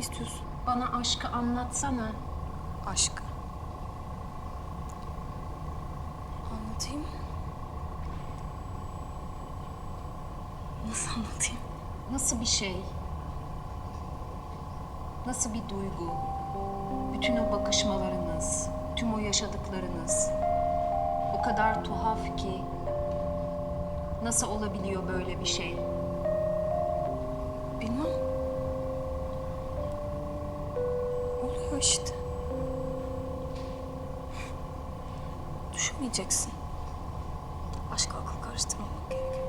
istiyorsun? Bana aşkı anlatsana. Aşk. Anlatayım. Nasıl anlatayım? Nasıl bir şey? Nasıl bir duygu? Bütün o bakışmalarınız, tüm o yaşadıklarınız. O kadar tuhaf ki. Nasıl olabiliyor böyle bir şey? İşte. Düşünmeyeceksin. Aşk akıl karıştırmamak gerekiyor.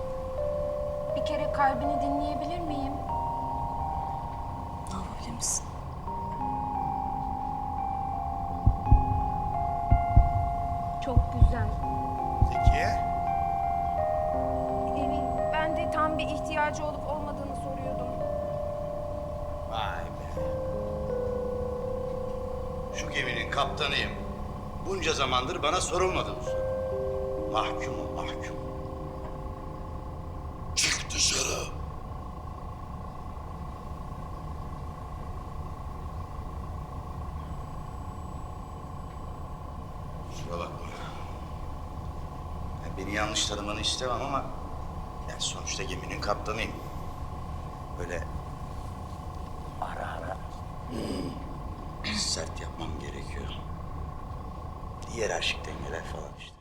Bir kere kalbini dinleyebilir miyim? Ne yapabilir misin? Çok güzel. Zekiye? ben de tam bir ihtiyacı olup olmadığını Şu geminin kaptanıyım. Bunca zamandır bana sorulmadı bu soru. Mahkumum mahkum. Çık dışarı. Kusura bakma. Ya beni yanlış tanımanı istemem ama... ...ya sonuçta geminin kaptanıyım. Böyle sert yapmam gerekiyor. Hiyerarşik dengeler falan işte.